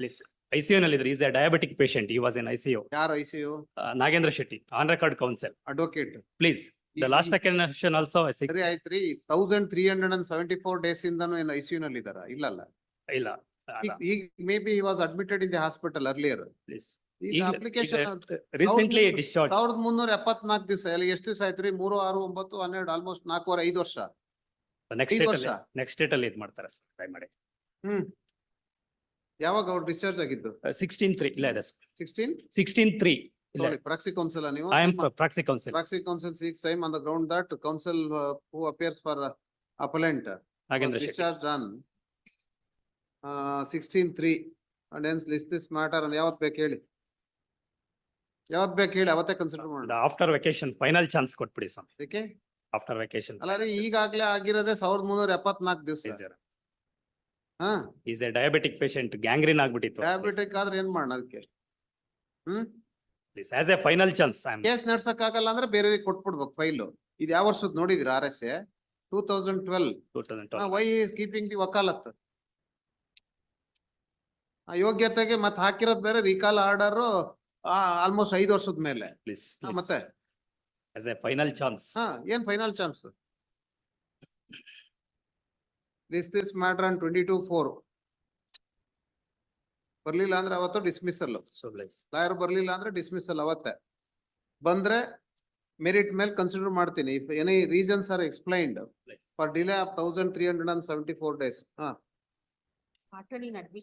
Please ICU ನಲ್ಲಿ ಇದ್ರೆ is a diabetic patient he was in ICU ಯಾರು I C U Nagendra Shetty on record counsel. Advocate please the last occasion also I ಆಯ್ತ್ರಿ. Thousand three hundred and seventy four days ಇಂದನು ಏನು I C you ನಲ್ಲಿ ಇದಾರ ಇಲ್ಲಲ್ಲ. ಇಲ್ಲ ಈಗ maybe was admitted in the hospital earlier please ಈಗ application recently ಸಾವಿರದ ಡಿಸ್ಚಾರ್ಜ್ ಸಾವಿರದ ಮುನ್ನೂರ ಎಪ್ಪತ್ನಾಲ್ಕು ದಿವಸ ಅಲ್ಲಿ ಎಷ್ಟು ದಿವಸ ಆಯ್ತ್ರಿ? ಮೂರು ಆರು ಒಂಬತ್ತು ಹನ್ನೆರಡು ಆಲ್ಮೋಸ್ಟ್ ನಾಲ್ಕೂವರೆ ಐದು ವರ್ಷ. ನೆಕ್ಸ್ಟ್ ಐದು ಡೇಟ್ ವರ್ಷ. ನೆಕ್ಸ್ಟ್ ಡೇಟ್ ಅಲ್ಲಿ ಇದ್ ಮಾಡ್ತಾರೆ ಸರ್ ಟ್ರೈ ಮಾಡಿ. ಹ್ಮ್. ಯಾವಾಗ ಅವ್ರು ಡಿಸ್ಚಾರ್ಜ್ ಆಗಿದ್ದು? ಸಿಕ್ಸ್ಟೀನ್ ತ್ರೀ ಇಲ್ಲ sixteen sixteen three proxy counsel ನೀವು? I am proxy counsel proxy counsel six time on the ground that counsel who appears for appellant discharge done sixteen three and hence list this matter ಯಾವತ್ ಬೇಕು ಹೇಳಿ. ಯಾವತ್ ಬೇಕು ಹೇಳಿ ಅವತ್ತೇ consider ಮಾಡೋಣ. After vacation final chance ಕೊಟ್ಬಿಡಿ sir okay after vacation ಅಲ್ಲ ರೀ ಈಗಾಗ್ಲೇ ಆಗಿರೋದೇ ಸಾವಿರದ ಮುನ್ನೂರ ಎಪ್ಪತ್ನಾಲ್ಕು ದಿವಸ. ಹಾ. Is a diabetic patient gangrene ಆಗ್ಬಿಟ್ಟಿತ್ತು. ಡಯಾಬಿಟಿಕ್ ಆದ್ರೆ ಏನ್ ಮಾಡೋಣ ಅದಕ್ಕೆ? ಹ್ಮ್? Please as a final chance I am case ನಡ್ಸಕ್ ಆಗಲ್ಲ ಅಂದ್ರೆ ಬೇರೆಯವ್ರಿಗೆ ಕೊಟ್ಬಿಡ್ಬೇಕು ಫೈಲ್. ಇದು ಯಾವ ವರ್ಷದ ನೋಡಿದ್ರಿ R S A? Two thousand twelve two thousand why is keeping the vakalat ಆ ಯೋಗ್ಯತೆಗೆ ಮತ್ತೆ ಹಾಕಿರೋದ್ ಬೇರೆ ರೀಕಾಲ್ ಆರ್ಡರ್ ಆಲ್ಮೋಸ್ಟ್ ಐದು ವರ್ಷದ ಮೇಲೆ. ಪ್ಲೀಸ್ ಮತ್ತೆ? ಆಸ್ ಎ ಫೈನಲ್ ಚಾನ್ಸ್ ಹಾ ಏನ್ final chance this this matter and twenty two four ಬರ್ಲಿಲ್ಲ ಅಂದ್ರೆ ಅವತ್ತು ಡಿಸ್ಮಿಸಲ್ ಲಾಯರ್ ಬರ್ಲಿಲ್ಲ ಅಂದ್ರೆ ಡಿಸ್ಮಿಸಲ್ ಅವತ್ತೆ. ಬಂದ್ರೆ ಮೆರಿಟ್ ಮೇಲೆ ಕನ್ಸಿಡರ್ ಮಾಡ್ತೀನಿ. If any reasons are explained for delay of thousand three hundred and seventy four days ಹಾ.